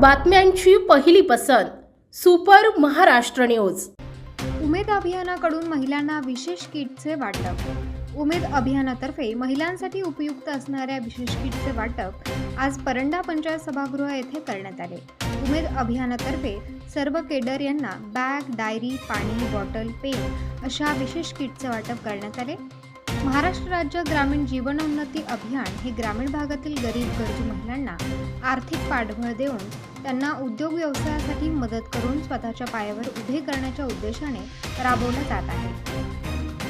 बातम्यांची पहिली पसंत सुपर महाराष्ट्र न्यूज. उमेद अभियानाकडून महिलांना विशेष किटचे वाटप. उमेद अभियानातर्फे महिलांसाठी उपयुक्त असणाऱ्या विशेष किटचे वाटप आज परंडा पंचायत सभागृह येथे करण्यात आले. उमेद अभियानातर्फे सर्व केडर यांना बॅग डायरी पाणी बॉटल पेन अशा विशेष किटचे वाटप करण्यात आले. महाराष्ट्र राज्य ग्रामीण जीवनोन्नती अभियान हे ग्रामीण भागातील गरीब गरजू महिलांना आर्थिक पाठबळ देऊन त्यांना उद्योग व्यवसायासाठी मदत करून स्वतःच्या पायावर उभे करण्याच्या उद्देशाने राबवला जात आहे.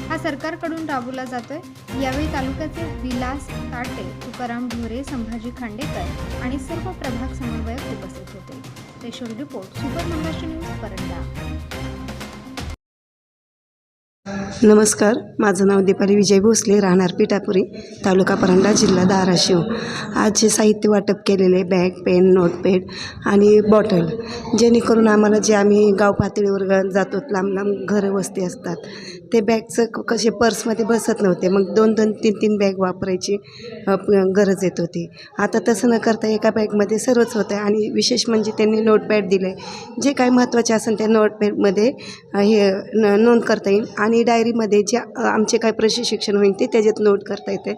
हा सरकारकडून राबवला जातोय. यावेळी तालुक्याचे विलास ताटे तुकाराम ढोरे संभाजी खांडेकर आणि सर्व प्रभाग समन्वयक उपस्थित होते. Special report super Maharashtra news Paranda. नमस्कार माझं नाव दीपाली विजय भोसले राहणार पिठापुरी तालुका परांडा जिल्हा धाराशिव. आज जे साहित्य वाटप केलेले बॅग पेन नोटपॅड आणि बॉटल. जेणेकरून आम्हाला जे आम्ही गाव पातळीवर जातो लांब लांब घरं वस्ती असतात ते बॅगचं क- कसे पर्समध्ये बसत नव्हते. मग दोन दोन तीन तीन बॅग वापरायची गरज येत होती. आता तसं न करता एका बॅगमध्ये सर्वच होतं आणि विशेष म्हणजे त्यांनी नोटपॅड दिले जे काही महत्त्वाचे असेल त्या नोटपॅडमध्ये हे न नोंद करता येईल आणि डायरीमध्ये जे आमचे काय प्रशिक्षण होईल ते त्याच्यात नोट करता येते.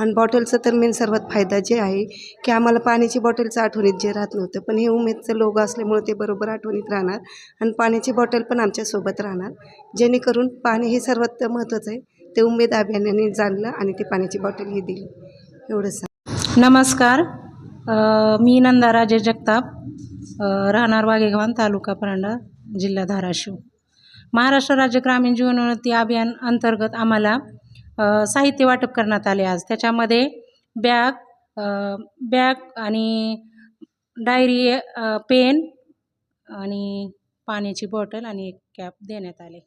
आणि बॉटलचं तर मेन सर्वात फायदा जे आहे की आम्हाला पाण्याची बॉटलचं आठवणीत जे राहत नव्हतं पण हे उमेदचं लोगो असल्यामुळे ते बरोबर आठवणीत राहणार. आणि पाण्याची बॉटल पण आमच्यासोबत राहणार. जेणेकरून पाणी हे सर्वात महत्त्वाचं आहे. ते उमेद अभियानाने जाणलं आणि ते पाण्याची बॉटल ही दिली. एवढंच. नमस्कार. मी नंदा राजे जगताप राहणार वागेगवान तालुका परांडा जिल्हा धाराशिव. महाराष्ट्र राज्य ग्रामीण जीवनोन्नती अभियान अंतर्गत आम्हाला साहित्य वाटप करण्यात आले आज. त्याच्यामध्ये बॅग बॅग आणि डायरी पेन आणि पाण्याची बॉटल आणि एक कॅप देण्यात आले.